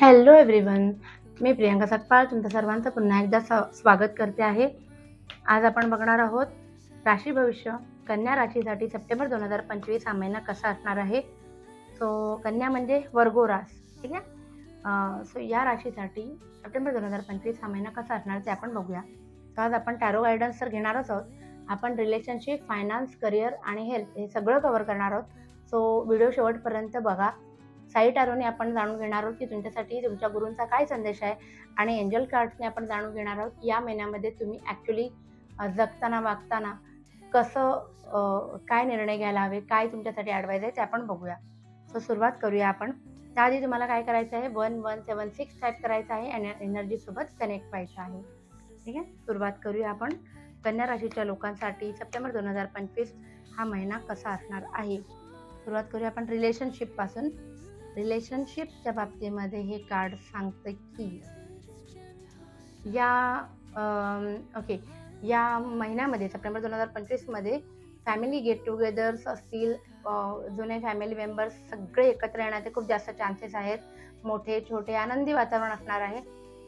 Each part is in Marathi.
हॅलो एव्हरीवन मी प्रियांका सतपाळ तुमचं सर्वांचं पुन्हा एकदा स- स्वागत करते आहे. आज आपण बघणार आहोत राशी भविष्य कन्या राशीसाठी सप्टेंबर दोन हजार पंचवीस हा महिना कसा असणार आहे? सो कन्या म्हणजे वर्गो रास ठीक आहे? सो या राशीसाठी सप्टेंबर दोन हजार पंचवीस हा महिना कसा असणार ते आपण बघूया. तर आज आपण टॅरो गायडन्स तर घेणारच आहोत. आपण रिलेशनशिप फायनान्स करिअर आणि हेल्थ हे सगळं कवर करणार आहोत. सो व्हिडिओ शेवटपर्यंत बघा. साई टारोने आपण जाणून घेणार आहोत की तुमच्यासाठी तुमच्या गुरूंचा काय संदेश आहे आणि एंजल कार्ड्सने आपण जाणून घेणार आहोत या महिन्यामध्ये तुम्ही ॲक्च्युली जगताना वागताना कसं काय निर्णय घ्यायला हवे काय तुमच्यासाठी ॲडवाईज आहे ते आपण बघूया. सो सुरुवात करूया आपण. त्याआधी तुम्हाला काय करायचं आहे one one seven six type करायचं आहे आणि एनर्जीसोबत कनेक्ट व्हायचं आहे. ठीक आहे? सुरुवात करूया आपण. कन्या राशीच्या लोकांसाठी सप्टेंबर दोन हजार पंचवीस हा महिना कसा असणार आहे? सुरुवात करूया आपण रिलेशनशिपपासून रिलेशनशिपच्या बाबतीमध्ये हे कार्ड सांगतं की या ओके या महिन्यामध्ये सप्टेंबर दोन हजार पंचवीसमध्ये फॅमिली गेट टुगेदर्स असतील जुने फॅमिली मेंबर्स सगळे एकत्र येण्याचे खूप जास्त चान्सेस आहेत. मोठे छोटे आनंदी वातावरण असणार आहे.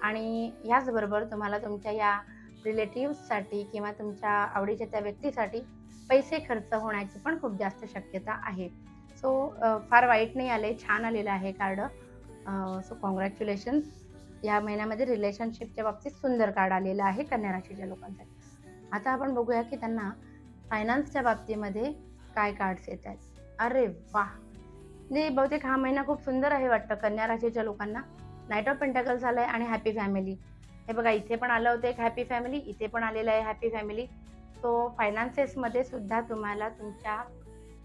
आणि याचबरोबर तुम्हाला तुमच्या या रिलेटिव्हसाठी किंवा तुमच्या आवडीच्या त्या व्यक्तीसाठी पैसे खर्च होण्याची पण खूप जास्त शक्यता आहे. सो फार वाईट नाही आले छान आलेलं आहे कार्ड. सो कॉंग्रॅच्युलेशन्स या महिन्यामध्ये रिलेशनशिपच्या बाबतीत सुंदर कार्ड आलेलं आहे कन्या राशीच्या लोकांसाठी. आता आपण बघूया की त्यांना फायनान्सच्या बाबतीमध्ये काय कार्ड्स येत आहेत. अरे वा म्हणजे बहुतेक हा महिना खूप सुंदर आहे वाटतं कन्या राशीच्या लोकांना. नाईट ऑफ पेंटाकल्स आलं आहे आणि हॅपी फॅमिली हे बघा इथे पण आलं होतं एक हॅपी फॅमिली इथे पण आलेलं आहे हॅपी फॅमिली सो फायनान्सेसमध्ये सुद्धा तुम्हाला तुमच्या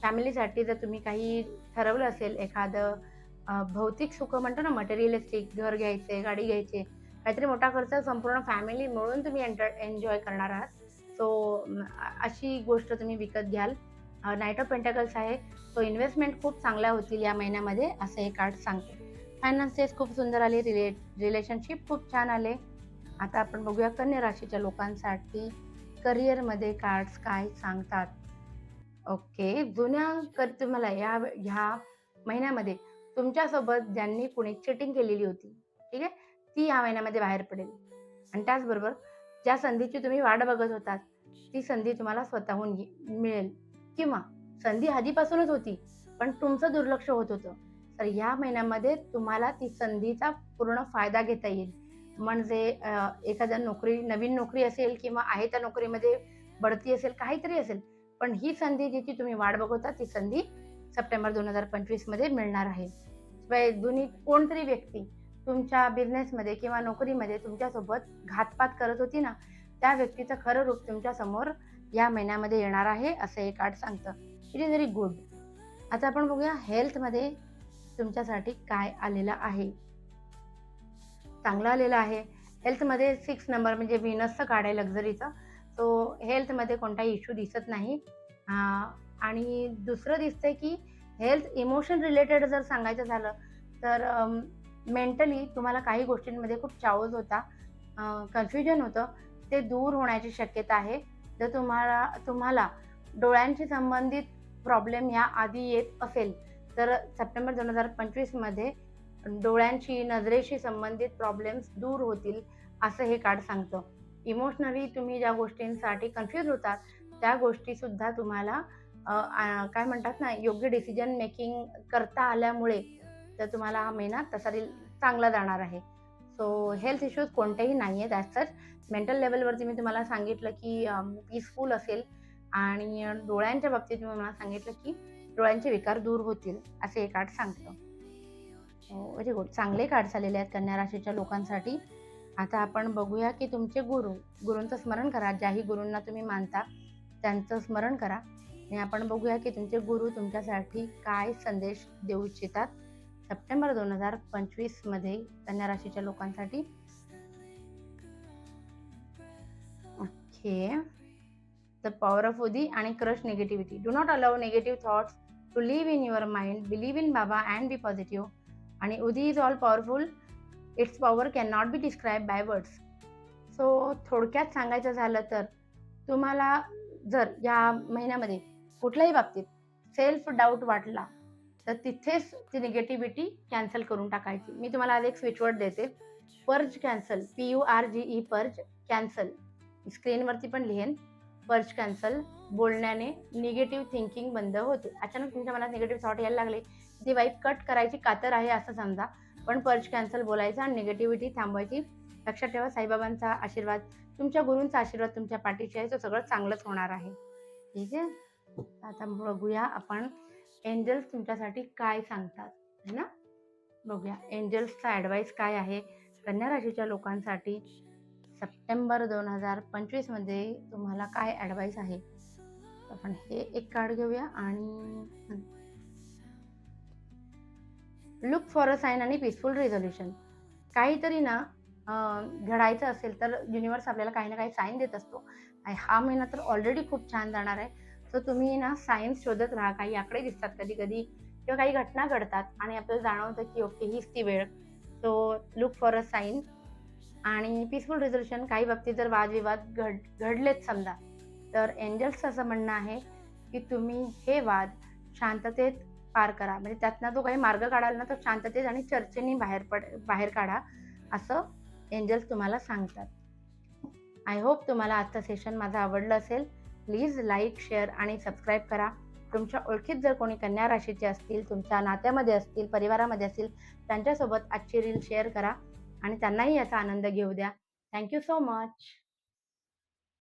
फॅमिलीसाठी जर तुम्ही काही ठरवलं असेल एखादं भौतिक सुख म्हणतो ना मटेरियलिस्टिक घर घ्यायचे गाडी घ्यायचे काहीतरी मोठा खर्च संपूर्ण फॅमिली मिळून तुम्ही एंटर एन्जॉय करणार आहात. सो अशी गोष्ट तुम्ही विकत घ्याल. नाईट ऑफ पेंटॅकल्स आहे. सो इन्व्हेस्टमेंट खूप चांगल्या होतील या महिन्यामध्ये असं हे कार्ड सांगते. फायनान्सेस खूप सुंदर आले रिले रिलेशनशिप खूप छान आले. आता आपण बघूया कन्या राशीच्या लोकांसाठी करिअरमध्ये कार्ड्स काय सांगतात. ओके. जुन्या कर तुम्हाला या ह्या महिन्यामध्ये तुमच्यासोबत ज्यांनी कुणी चिटिंग केलेली होती ठीक आहे ती या महिन्यामध्ये बाहेर पडेल. आणि त्याचबरोबर ज्या संधीची तुम्ही वाट बघत होतात ती संधी तुम्हाला स्वतःहून घे- मिळेल. किंवा संधी आधीपासूनच होती पण तुमचं दुर्लक्ष होत होतं. तर ह्या महिन्यामध्ये तुम्हाला ती संधीचा पूर्ण फायदा घेता येईल. म्हणजे एखाद्या नोकरी नवीन नोकरी असेल किंवा आहे त्या नोकरीमध्ये बढती असेल काहीतरी असेल पण ही संधी जिची तुम्ही वाट बघवता ती संधी सप्टेंबर दोन हजार पंचवीसमध्ये मिळणार आहे. दोन्ही कोणतरी व्यक्ती तुमच्या बिझनेसमध्ये किंवा नोकरीमध्ये तुमच्यासोबत घातपात करत होती ना त्या व्यक्तीचं खरं रूप तुमच्यासमोर या महिन्यामध्ये येणार आहे असं हे कार्ड सांगतं. इट इज व्हेरी गुड आता आपण बघूया हेल्थमध्ये तुमच्यासाठी काय आलेलं आहे. चांगलं आलेलं आहे. हेल्थमध्ये सिक्स नंबर म्हणजे विनसचं कार्ड आहे लक्झरीचं तो हेल्थमध्ये कोणताही इश्यू दिसत नाही. आणि दुसरं दिसतंय की हेल्थ इमोशन रिलेटेड जर सांगायचं झालं तर मेंटली तुम्हाला काही गोष्टींमध्ये खूप चावज होता कन्फ्युजन होतं. ते दूर होण्याची शक्यता आहे. जर तुम्हाला तुम्हाला डोळ्यांशी संबंधित प्रॉब्लेम ह्या आधी येत असेल तर सप्टेंबर दोन हजार पंचवीसमध्ये डोळ्यांशी नजरेशी संबंधित प्रॉब्लेम्स दूर होतील असं हे कार्ड सांगतं. इमोशनली तुम्ही ज्या गोष्टींसाठी कन्फ्यूज होतात त्या गोष्टीसुद्धा तुम्हाला काय म्हणतात ना योग्य डिसिजन मेकिंग करता आल्यामुळे तर तुम्हाला हा महिना तसा चांगला जाणार आहे. सो हेल्थ इश्यूज कोणतेही नाही आहेत ॲज सच मेंटल लेवलवरती मी तुम्हाला सांगितलं की पीसफुल असेल आणि डोळ्यांच्या बाबतीत मी मला सांगितलं की डोळ्यांचे विकार दूर होतील असे हे कार्ड सांगतं. व्हेरी हो, गुड चांगले कार्ड झालेले आहेत कन्या राशीच्या लोकांसाठी. आता आपण बघूया की तुमचे गुरु गुरूंचं स्मरण करा. ज्याही गुरूंना तुम्ही मानता त्यांचं स्मरण करा. आणि आपण बघूया की तुमचे गुरु तुमच्यासाठी काय संदेश देऊ इच्छितात. सप्टेंबर दोन हजार पंचवीसमध्ये कन्या राशीच्या लोकांसाठी. Okay. The power of udi आणि crush negativity do not allow negative thoughts to live in your mind believe in Baba and be positive आणि udi is all powerful it's power can not be describe by words so थोडक्यात सांगायचं झालं तर तुम्हाला जर या महिन्यामध्ये कुठल्याही बाबतीत सेल्फ डाऊट वाटला तर तिथेच ती निगेटिव्हिटी कॅन्सल करून टाकायची. मी तुम्हाला आज एक स्विचवर्ड देते. Purge cancel P U R G E purge cancel स्क्रीनवरती पण लिहेन. पर्ज कॅन्सल बोलण्याने निगेटिव्ह थिंकिंग बंद होते. अचानक तुमच्या मनात निगेटिव्ह थॉट यायला लागले. ती वाईफ कट करायची कातर आहे असं समजा. पण पर्च कॅन्सल बोलायचं आणि निगेटिव्हिटी थांबवायची. लक्षात ठेवा साईबाबांचा आशीर्वाद तुमच्या गुरूंचा आशीर्वाद तुमच्या पाठीशी आहे तो सगळं चांगलंच होणार आहे. ठीक आहे? आता बघूया आपण एंजल्स तुमच्यासाठी काय सांगतात है ना? बघूया एंजल्सचा ॲडवाईस काय आहे? कन्या राशीच्या लोकांसाठी सप्टेंबर दोन हजार पंचवीसमध्ये तुम्हाला काय ॲडवाईस आहे? आपण हे एक कार्ड घेऊया आणि लुक फॉर अ साईन आणि पीसफुल रिझोल्युशन काहीतरी ना घडायचं असेल तर युनिवर्स आपल्याला काही ना काही साईन देत असतो. हा महिना तर ऑलरेडी खूप छान जाणार आहे. सो तुम्ही ना सायन्स शोधत राहा. काही आकडे दिसतात कधी कधी किंवा काही घटना घडतात आणि आपल्याला जाणवतं की ओके हीच ती वेळ. So look for a sign आणि पीसफुल रिझोल्युशन काही बाबतीत जर वादविवाद घड घडलेत समजा तर एंजल्सचं असं म्हणणं आहे की तुम्ही हे वाद शांततेत पार करा. म्हणजे त्यातनं जो काही मार्ग काढाल ना तो शांततेत आणि चर्चेने बाहेर पड बाहेर काढा असं एंजल्स तुम्हाला सांगतात. आय होप तुम्हाला आजचं सेशन माझं आवडलं असेल. प्लीज लाईक शेअर आणि सबस्क्राईब करा. तुमच्या ओळखीत जर कोणी कन्या राशीचे असतील तुमच्या नात्यामध्ये असतील परिवारामध्ये असतील त्यांच्यासोबत आजची रील शेअर करा आणि त्यांनाही याचा आनंद घेऊ द्या. Thank you so much